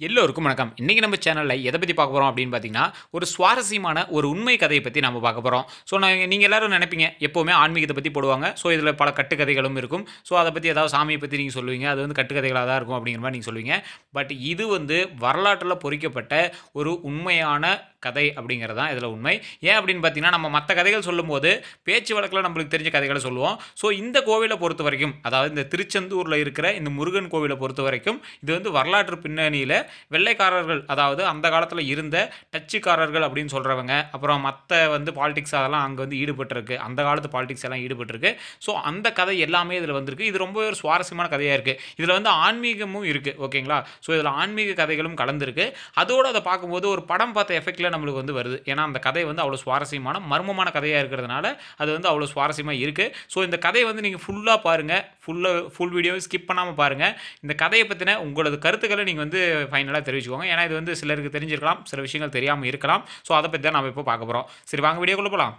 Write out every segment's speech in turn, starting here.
எல்லோருக்கும் வணக்கம். இன்றைக்கி நம்ம சேனலில் எதை பற்றி பார்க்க போகிறோம் அப்படின்னு பார்த்தீங்கன்னா ஒரு சுவாரஸ்யமான ஒரு உண்மை கதையை பற்றி நம்ம பார்க்க போகிறோம் ஸோ நான் நீங்கள் எல்லாரும் நினைப்பீங்க எப்போவுமே ஆன்மீகத்தை பற்றி போடுவாங்க. ஸோ இதில் பல கட்டுக்கதைகளும் இருக்கும். ஸோ அதை பற்றி ஏதாவது சாமியை பற்றி நீங்கள் சொல்லுவீங்க. அது வந்து கட்டுக்கதைகளாக தான் இருக்கும் அப்படிங்கிற மாதிரி நீங்கள் சொல்லுவீங்க. பட் இது வந்து வரலாற்றில் பொறிக்கப்பட்ட ஒரு உண்மையான கதை அப்படிங்கிறது தான் இதில் உண்மை. ஏன் அப்படின்னு பார்த்தீங்கன்னா நம்ம மற்ற கதைகள் சொல்லும்போது பேச்சு வழக்கில் நம்மளுக்கு தெரிஞ்ச கதைகளை சொல்லுவோம். ஸோ இந்த கோவிலை பொறுத்த வரைக்கும் அதாவது இந்த திருச்செந்தூரில் இருக்கிற இந்த முருகன் கோவிலை பொறுத்த வரைக்கும் இது வந்து வரலாற்று பின்னணியில் வெள்ளைக்காரர்கள் அதாவது அந்த காலத்தில் இருந்த டச்சுக்காரர்கள் அப்படின்னு சொல்கிறவங்க அப்புறம் மற்ற வந்து பாலிடிக்ஸ் அதெல்லாம் அங்கே வந்து ஈடுபட்டிருக்கு. அந்த காலத்து பாலிடிக்ஸ் எல்லாம் ஈடுபட்டிருக்கு. ஸோ அந்த கதை எல்லாமே இதில் வந்திருக்கு. இது ரொம்ப ஒரு சுவாரஸ்யமான கதையாக இருக்குது இதில் வந்து ஆன்மீகமும் இருக்குது ஓகேங்களா? ஸோ இதில் ஆன்மீக கதைகளும் கலந்துருக்கு. அதோடு அதை பார்க்கும்போது ஒரு படம் பார்த்த எஃபெக்டில் நம்மளுக்கு வந்து வருது. ஏன்னா அந்த கதை வந்து அவ்வளோ சுவாரஸ்யமான மர்மமான கதையாக இருக்கிறதுனால அது வந்து அவ்வளோ சுவாரஸ்யமாக இருக்குது ஸோ இந்த கதையை வந்து நீங்கள் ஃபுல்லாக பாருங்கள் ஃபுல்லாக ஃபுல் வீடியோ ஸ்கிப் பண்ணாமல் பாருங்கள் இந்த கதையை பற்றின உங்களது கருத்துக்களை நீங்கள் வந்து ஃபைனலாக தெரிவிச்சுக்கோங்க. ஏன்னா இது வந்து சிலருக்கு தெரிஞ்சிருக்கலாம் சில விஷயங்கள் தெரியாமல் இருக்கலாம். ஸோ அதை பற்றி தான் நம்ம இப்போ பார்க்க போகிறோம் சரி வாங்க வீடியோக்குள்ளே போகலாம்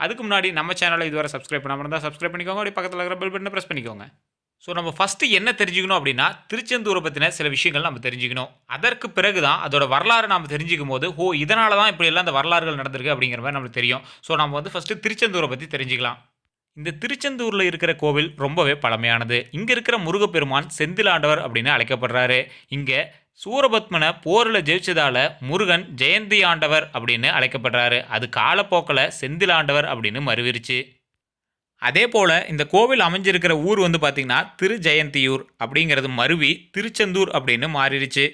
அதுக்கு முன்னாடி நம்ம சேனலை இதுவரை சப்ஸ்கிரைப் பண்ணாமல் இருந்தால் சப்ஸ்கிரைப் பண்ணிக்கோங்க. அப்படி பக்கத்தில் இருக்கிற பெல் பட்டனை ப்ரெஸ் பண்ணிக்கோங்க. ஸோ நம்ம ஃபஸ்ட்டு என்ன தெரிஞ்சுக்கணும் அப்படின்னா திருச்செந்தூரை பற்றின சில விஷயங்கள் நம்ம தெரிஞ்சுக்கணும். அதற்கு பிறகு தான் அதோட வரலாறு நம்ம தெரிஞ்சுக்கும் போது ஓ இதனால தான் இப்படியெல்லாம் அந்த வரலாறுகள் நடந்திருக்கு அப்படிங்கிற மாதிரி நம்மளுக்கு தெரியும். ஸோ நம்ம வந்து ஃபஸ்ட்டு திருச்செந்தூரை பற்றி தெரிஞ்சுக்கலாம். இந்த திருச்செந்தூரில் இருக்கிற கோவில் ரொம்பவே பழமையானது. இங்கே இருக்கிற முருகப்பெருமான் செந்திலாண்டவர் அப்படின்னு அழைக்கப்படுறாரு. இங்கே சூரபத்மனை போரில் ஜெயிச்சதால முருகன் ஜெயந்தி ஆண்டவர் அப்படின்னு அழைக்கப்படுறாரு. அது காலப்போக்கில் செந்திலாண்டவர் அப்படின்னு மறுவிருச்சு. அதே போல் இந்த கோவில் அமைஞ்சிருக்கிற ஊர் வந்து பார்த்திங்கன்னா திரு ஜெயந்தியூர் அப்படிங்கிறது மருவி திருச்செந்தூர் அப்படின்னு மாறிடுச்சு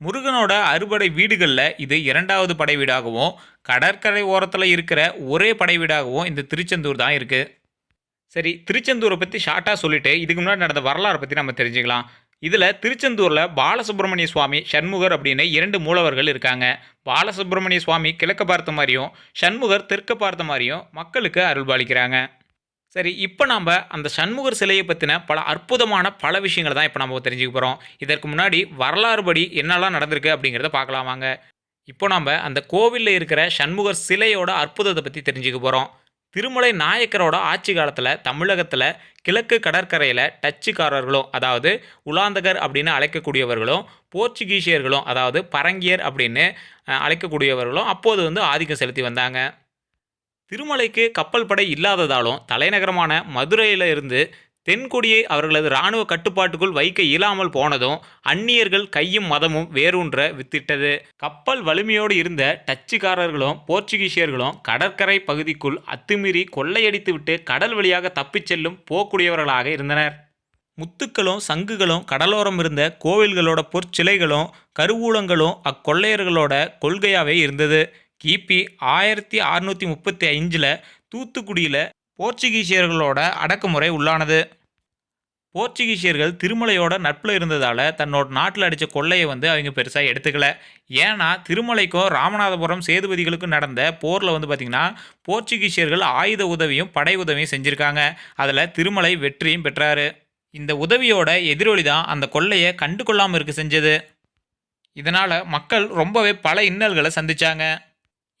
முருகனோட அறுபடை வீடுகளில் இது இரண்டாவது படை வீடாகவும் கடற்கரை ஓரத்தில் இருக்கிற ஒரே படை வீடாகவும் இந்த திருச்செந்தூர் தான் இருக்குது சரி திருச்செந்தூரை பற்றி ஷார்ட்டாக சொல்லிட்டு இதுக்கு முன்னாடி நடந்த வரலாறை பற்றி நம்ம தெரிஞ்சுக்கலாம். இதில் திருச்செந்தூரில் பாலசுப்ரமணிய சுவாமி சண்முகர் அப்படின்னு இரண்டு மூலவர்கள் இருக்காங்க. பாலசுப்ரமணிய சுவாமி கிழக்க பார்த்த மாதிரியும் சண்முகர் தெற்க பார்த்த மாதிரியும் மக்களுக்கு அருள்பாலிக்கிறாங்க சரி இப்போ நாம் அந்த சண்முகர் சிலையை பற்றின பல அற்புதமான பல விஷயங்களை தான் இப்போ நம்ம தெரிஞ்சுக்க போகிறோம் இதற்கு முன்னாடி வரலாறு படி என்னெல்லாம் நடந்திருக்கு அப்படிங்கிறத பார்க்கலாம் வாங்க. இப்போ நாம் அந்த கோவிலில் இருக்கிற சண்முகர் சிலையோட அற்புதத்தை பற்றி தெரிஞ்சுக்க போகிறோம் திருமலை நாயக்கரோட ஆட்சி காலத்தில் தமிழகத்தில் கிழக்கு கடற்கரையில் டச்சுக்காரர்களும் அதாவது உலாந்தகர் அப்படின்னு அழைக்கக்கூடியவர்களும் போர்ச்சுகீசியர்களும் அதாவது பரங்கியர் அப்படின்னு அழைக்கக்கூடியவர்களும் அப்போது வந்து ஆதிக்கம் செலுத்தி வந்தாங்க. திருமலைக்கு கப்பல் படை இல்லாததாலும் தலைநகரமான மதுரையில் இருந்து தென்கொடியை அவர்களது இராணுவ கட்டுப்பாட்டுக்குள் வைக்க இயலாமல் போனதும் அந்நியர்கள் கையும் மதமும் வேரூன்ற வித்திட்டது. கப்பல் வலிமையோடு இருந்த டச்சுக்காரர்களும் போர்ச்சுகீசியர்களும் கடற்கரை பகுதிக்குள் அத்துமீறி கொள்ளையடித்துவிட்டு கடல் வழியாக தப்பிச் செல்லும் போக்குடையவர்களாக இருந்தனர். முத்துக்களும் சங்குகளும் கடலோரம் இருந்த கோவில்களோட பொற்சிலைகளும் கருவூலங்களும் அக்கொள்ளையர்களோட கொள்கையாகவே இருந்தது. கிபி ஆயிரத்தி அறுநூற்றி முப்பத்தி அஞ்சில் தூத்துக்குடியில் போர்ச்சுகீசியர்களோட அடக்குமுறை உள்ளானது. போர்ச்சுகீசியர்கள் திருமலையோட நட்பில் இருந்ததால் தன்னோட நாட்டில் அடித்த கொள்ளையை வந்து அவங்க பெருசாக எடுத்துக்கல. ஏன்னா திருமலைக்கும் ராமநாதபுரம் சேதுபதிகளுக்கும் நடந்த போரில் வந்து பார்த்திங்கன்னா போர்ச்சுகீசியர்கள் ஆயுத உதவியும் படை உதவியும் செஞ்சுருக்காங்க. அதில் திருமலை வெற்றியும் பெற்றாரு. இந்த உதவியோட எதிரொலி தான் அந்த கொள்ளையை கண்டு கொள்ளாமல் இருக்க செஞ்சது. இதனால் மக்கள் ரொம்பவே பல இன்னல்களை சந்தித்தாங்க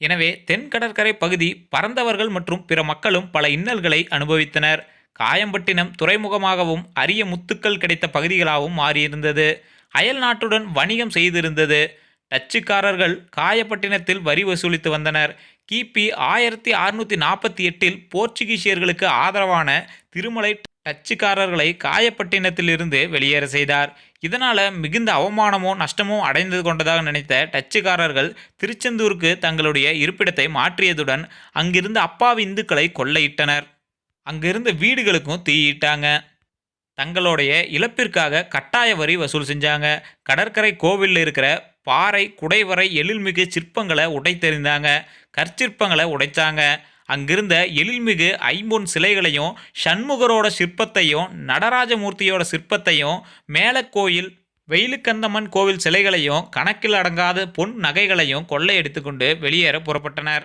எனவே தென் கடற்கரை பகுதி பறந்தவர்கள் மற்றும் பிற மக்களும் பல இன்னல்களை அனுபவித்தனர். காயம்பட்டினம் துறைமுகமாகவும் அரிய முத்துக்கள் கிடைத்த பகுதிகளாகவும் மாறியிருந்தது. அயல் நாட்டுடன் வணிகம் செய்திருந்தது. டச்சுக்காரர்கள் காயப்பட்டினத்தில் வரி வசூலித்து வந்தனர். கிபி ஆயிரத்தி அறுநூற்றி நாற்பத்தி எட்டில் போர்ச்சுகீசியர்களுக்கு ஆதரவான திருமலை டச்சுக்காரர்களை காயப்பட்டினத்திலிருந்து வெளியேற செய்தார். இதனால் மிகுந்த அவமானமோ நஷ்டமோ அடைந்து கொண்டதாக நினைத்த டச்சுக்காரர்கள் திருச்செந்தூருக்கு தங்களுடைய இருப்பிடத்தை மாற்றியதுடன் அங்கிருந்து அப்பாவி இந்துக்களை கொள்ளையிட்டனர். அங்கிருந்த வீடுகளுக்கும் தீயிட்டாங்க. தங்களுடைய இழப்பிற்காக கட்டாய வரி வசூல் செஞ்சாங்க. கடற்கரை கோவிலில் இருக்கிற பாறை குடைவரை எழில்மிகு சிற்பங்களை உடைத்தெறிந்தாங்க. கற்சிற்பங்களை உடைத்தாங்க. அங்கிருந்த எழில்மிகு ஐம்பொன் சிலைகளையும் சண்முகரோட சிற்பத்தையும் நடராஜமூர்த்தியோட சிற்பத்தையும் மேலக்கோயில் வெயிலுக்கந்தம்மன் கோவில் சிலைகளையும் கணக்கில் அடங்காத பொன் நகைகளையும் கொள்ளையடித்து கொண்டு வெளியேற புறப்பட்டனர்.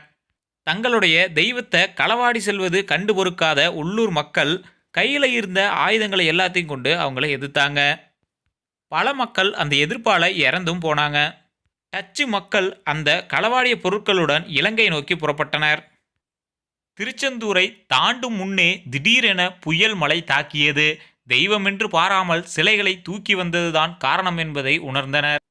தங்களுடைய தெய்வத்தை களவாடி செல்வது கண்டு பொறுக்காத உள்ளூர் மக்கள் கையில் இருந்த ஆயுதங்களை எல்லாத்தையும் கொண்டு அவங்கள எதிர்த்தாங்க. பல மக்கள் அந்த எதிர்ப்பால் இறந்தும் போனாங்க. டச்சு மக்கள் அந்த களவாடிய பொருட்களுடன் இலங்கை நோக்கி புறப்பட்டனர். திருச்செந்தூரை தாண்டும் முன்னே திடீரென புயல் மழை தாக்கியது. தெய்வமென்று பாராமல் சிலைகளை தூக்கி வந்ததுதான் காரணம் என்பதை உணர்ந்தனர்.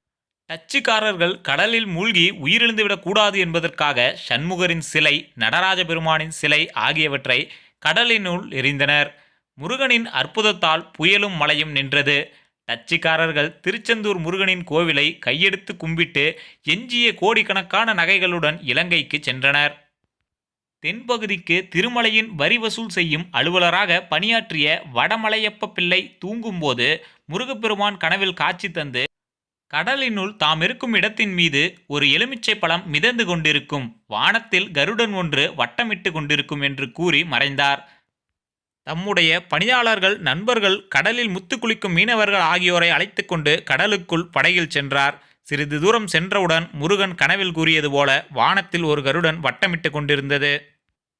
டச்சுக்காரர்கள் கடலில் மூழ்கி உயிரிழந்துவிடக்கூடாது என்பதற்காக சண்முகரின் சிலை நடராஜ பெருமானின் சிலை ஆகியவற்றை கடலினுள் எரிந்தனர் முருகனின் அற்புதத்தால் புயலும் மழையும் நின்றது. டச்சுக்காரர்கள் திருச்செந்தூர் முருகனின் கோவிலை கையெடுத்து கும்பிட்டு எஞ்சிய கோடிக்கணக்கான நகைகளுடன் இலங்கைக்கு சென்றனர். தென்பகுதிக்கு திருமலையின் வரி வசூல் செய்யும் அலுவலராக பணியாற்றிய வடமலையப்ப பிள்ளை தூங்கும்போது முருகப்பெருமான் கனவில் காட்சி தந்து கடலினுள் தாம் இருக்கும் இடத்தின் மீது ஒரு எலுமிச்சை பழம் மிதந்து கொண்டிருக்கும். வானத்தில் கருடன் ஒன்று வட்டமிட்டு கொண்டிருக்கும் என்று கூறி மறைந்தார். தம்முடைய பணியாளர்கள் நண்பர்கள் கடலில் முத்து குளிக்கும் மீனவர்கள் ஆகியோரை அழைத்து கொண்டு கடலுக்குள் படகில் சென்றார். சிறிது தூரம் சென்றவுடன் முருகன் கனவில் கூறியது போல வானத்தில் ஒரு கருடன் வட்டமிட்டு கொண்டிருந்தது.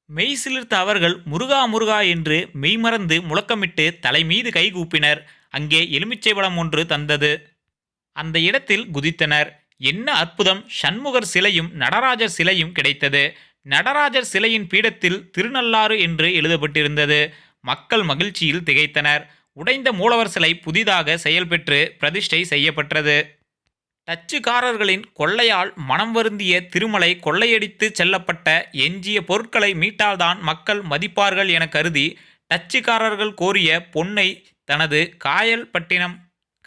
மெய் சிலிர்த்த அவர்கள் முருகா முருகா என்று மெய்மறந்து முழக்கமிட்டு தலை மீது கைகூப்பினர் அங்கே எலுமிச்சை பழம் ஒன்று தந்தது. அந்த இடத்தில் குதித்தனர். என்ன அற்புதம்! சண்முகர் சிலையும் நடராஜர் சிலையும் கிடைத்தது. நடராஜர் சிலையின் பீடத்தில் திருநள்ளாறு என்று எழுதப்பட்டிருந்தது. மக்கள் மகிழ்ச்சியில் திகைத்தனர். உடைந்த மூலவர் சிலை புதிதாக செயல்பெற்று பிரதிஷ்டை செய்யப்பட்டது டச்சுக்காரர்களின் கொள்ளையால் மனம் வருந்திய திருமலை கொள்ளையடித்து செல்லப்பட்ட எஞ்சிய பொருட்களை மீட்டால்தான் மக்கள் மதிப்பார்கள் என கருதி டச்சுக்காரர்கள் கோரிய பொன்னை தனது காயல் பட்டினம்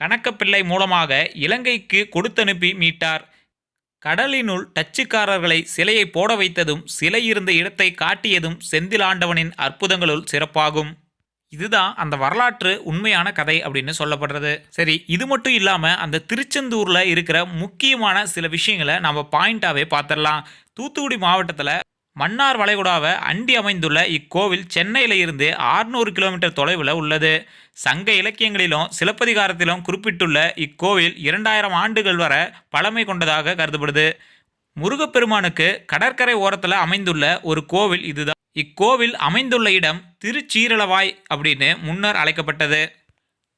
கணக்கப்பிள்ளை மூலமாக இலங்கைக்கு கொடுத்தனுப்பி மீட்டார். கடலினுள் டச்சுக்காரர்களை சிலையை போட வைத்ததும் சிலை இருந்த இடத்தை காட்டியதும் செந்திலாண்டவனின் அற்புதங்களுள் சிறப்பாகும். இதுதான் அந்த வரலாற்று உண்மையான கதை அப்படின்னு சொல்லப்படுறது. சரி இது மட்டும் இல்லாமல் அந்த திருச்செந்தூரில் இருக்கிற முக்கியமான சில விஷயங்களை நம்ம பாயிண்டாகவே பார்த்துடலாம். தூத்துக்குடி மாவட்டத்தில் மன்னார் வளைகுடாவை அண்டி அமைந்துள்ள இக்கோவில் சென்னையில் இருந்து 600 கிலோமீட்டர் தொலைவில் உள்ளது. சங்க இலக்கியங்களிலும் சிலப்பதிகாரத்திலும் குறிப்பிட்டுள்ள இக்கோவில் இரண்டாயிரம் ஆண்டுகள் வர பழமை கொண்டதாக கருதப்படுது. முருகப்பெருமானுக்கு கடற்கரை ஓரத்தில் அமைந்துள்ள ஒரு கோவில் இதுதான். இக்கோவில் அமைந்துள்ள இடம் திருச்சீரளவாய் அப்படின்னு முன்னர் அழைக்கப்பட்டது.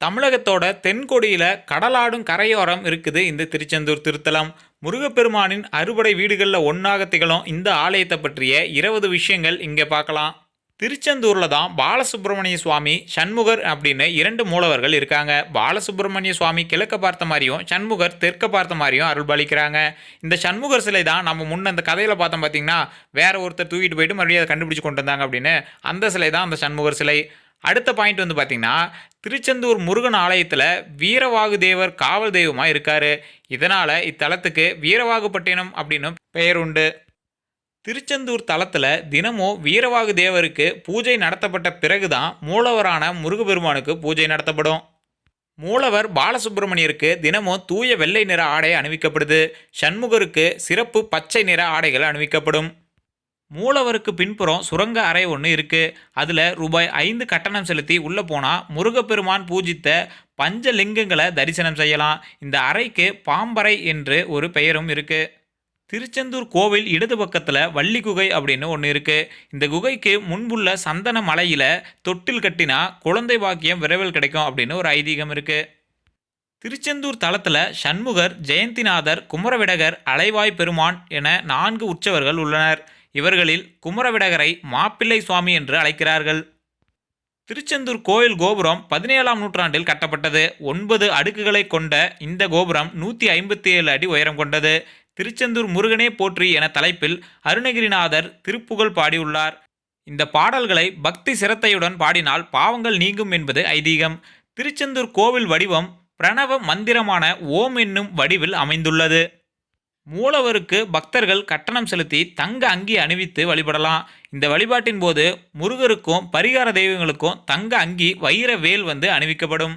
தமிழகத்தோட தென்கொடியில் கடலாடும் கரையோரம் இருக்குது இந்த திருச்செந்தூர் திருத்தலம். முருகப்பெருமானின் அறுபடை வீடுகளில் ஒன்றாக திகழும் இந்த ஆலயத்தை பற்றிய இருபது விஷயங்கள் இங்கே பார்க்கலாம். திருச்செந்தூரில் தான் பாலசுப்ரமணிய சுவாமி சண்முகர் அப்படின்னு இரண்டு மூலவர்கள் இருக்காங்க. பாலசுப்ரமணிய சுவாமி கிழக்க பார்த்த மாதிரியும் சண்முகர் தெற்க பார்த்த மாதிரியும் அருள்பாலிக்கிறாங்க இந்த சண்முகர் சிலை தான் நம்ம முன்ன அந்த கதையில் பார்த்தோம் பார்த்தீங்கன்னா வேற ஒருத்தர் தூக்கிட்டு போயிட்டு மறுபடியும் அதை கண்டுபிடிச்சு கொண்டு வந்தாங்க அப்படின்னு அந்த சிலை தான் அந்த சண்முகர் சிலை. அடுத்த பாயிண்ட் வந்து பார்த்தீங்கன்னா திருச்செந்தூர் முருகன் ஆலயத்தில் வீரவாகு தேவர் காவல் தெய்வமாக இருக்கார். இதனால் இத்தலத்துக்கு வீரவாகுப்பட்டினம் அப்படின்னு பெயர் உண்டு. திருச்செந்தூர் தலத்தில் தினமும் வீரவாகு தேவருக்கு பூஜை நடத்தப்பட்ட பிறகுதான் மூலவரான முருகபெருமானுக்கு பூஜை நடத்தப்படும். மூலவர் பாலசுப்பிரமணியருக்கு தினமும் தூய வெள்ளை நிற ஆடை அணிவிக்கப்படுது. சண்முகருக்கு சிறப்பு பச்சை நிற ஆடைகள் அணிவிக்கப்படும். மூலவருக்கு பின்புறம் சுரங்க அறை ஒன்று இருக்குது அதில் ரூபாய் ஐந்து கட்டணம் செலுத்தி உள்ளே போனால் முருகப்பெருமான் பூஜித்த பஞ்சலிங்கங்களை தரிசனம் செய்யலாம். இந்த அறைக்கு பாம்பறை என்று ஒரு பெயரும் இருக்குது திருச்செந்தூர் கோவில் இடது பக்கத்தில் வள்ளி குகை அப்படின்னு ஒன்று இருக்குது இந்த குகைக்கு முன்புள்ள சந்தன மலையில் தொட்டில் கட்டினா குழந்தை பாக்கியம் விரைவில் கிடைக்கும் அப்படின்னு ஒரு ஐதீகம் இருக்குது திருச்செந்தூர் தளத்தில் சண்முகர் ஜெயந்திநாதர் குமரவிடகர் அலைவாய் பெருமான் என நான்கு உற்சவர்கள் உள்ளனர். இவர்களில் குமரவிடகரை மாப்பிள்ளை சுவாமி என்று அழைக்கிறார்கள். திருச்செந்தூர் கோயில் கோபுரம் பதினேழாம் நூற்றாண்டில் கட்டப்பட்டது. ஒன்பது அடுக்குகளை கொண்ட இந்த கோபுரம் நூற்றி ஐம்பத்தி ஏழு அடி உயரம் கொண்டது. திருச்செந்தூர் முருகனே போற்றி என தலைப்பில் அருணகிரிநாதர் திருப்புகழ் பாடியுள்ளார். இந்த பாடல்களை பக்தி சிரத்தையுடன் பாடினால் பாவங்கள் நீங்கும் என்பது ஐதீகம். திருச்செந்தூர் கோவில் வடிவம் பிரணவ மந்திரமான ஓம் என்னும் வடிவில் அமைந்துள்ளது. மூலவருக்கு பக்தர்கள் கட்டணம் செலுத்தி தங்க அங்கி அணிவித்து வழிபடலாம். இந்த வழிபாட்டின் போது முருகருக்கும் பரிகார தெய்வங்களுக்கும் தங்க அங்கி வைர வேல் வந்து அணிவிக்கப்படும்.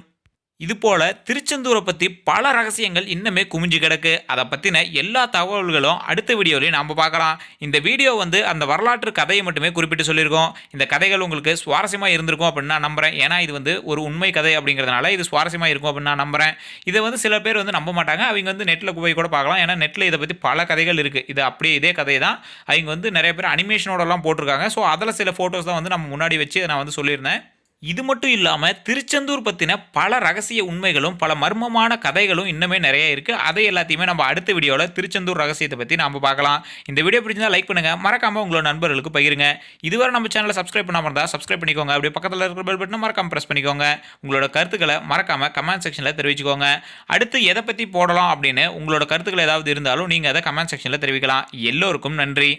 இதுபோல திருச்செந்தூரை பற்றி பல ரகசியங்கள் இன்னுமே குமிஞ்சு கிடக்கு. அதை பற்றின எல்லா தகவல்களும் அடுத்த வீடியோலையும் நாம் பார்க்கலாம். இந்த வீடியோ வந்து அந்த வரலாற்று கதையை மட்டுமே குறிப்பிட்டு சொல்லியிருக்கோம். இந்த கதைகள் உங்களுக்கு சுவாரஸ்யமாக இருந்திருக்கும் அப்படின்னு நான் நம்புகிறேன் ஏன்னா இது வந்து ஒரு உண்மை கதை அப்படிங்கிறதுனால இது சுவாரஸ்யமாக இருக்கும் அப்படின்னு நான் நம்புகிறேன் இதை வந்து சில பேர் வந்து நம்ப மாட்டாங்க. அவங்க வந்து நெட்டில் போய் கூட பார்க்கலாம். ஏன்னா நெட்டில் இதை பற்றி பல கதைகள் இருக்குது இது அப்படியே இதே கதை தான். அவங்க வந்து நிறைய பேர் அனிமேஷனோடலாம் போட்டிருக்காங்க. ஸோ அதில் சில ஃபோட்டோஸ் தான் வந்து நம்ம முன்னாடி வச்சு நான் வந்து சொல்லியிருந்தேன். இது மட்டும் இல்லாமல் திருச்செந்தூர் பற்றின பல ரகசிய உண்மைகளும் பல மர்மமான கதைகளும் இன்னுமே நிறைய இருக்குது அதை எல்லாத்தையுமே நம்ம அடுத்த வீடியோவில் திருச்செந்தூர் ரகசியத்தை பற்றி நாம் பார்க்கலாம். இந்த வீடியோ பிடிச்சிருந்தா லைக் பண்ணுங்கள் மறக்காமல் உங்களோட நண்பர்களுக்கு பகிருங்க. இதுவரை நம்ம சேனலை சப்ஸ்கிரைப் பண்ணாமல் இருந்தால் சப்ஸ்கிரைப் பண்ணிக்கோங்க. அப்படியே பக்கத்தில் இருக்கிற பெல் பட்டனை மறக்காமல் ப்ரெஸ் பண்ணிக்கோங்க. உங்களோட கருத்துக்களை மறக்காமல் கமெண்ட் செக்ஷனில் தெரிவிச்சுக்கோங்க. அடுத்து எதை பற்றி போடலாம் அப்படின்னு உங்களோட கருத்துக்கள் ஏதாவது இருந்தாலும் நீங்கள் அதை கமெண்ட் செக்ஷனில் தெரிவிக்கலாம். எல்லோருக்கும் நன்றி.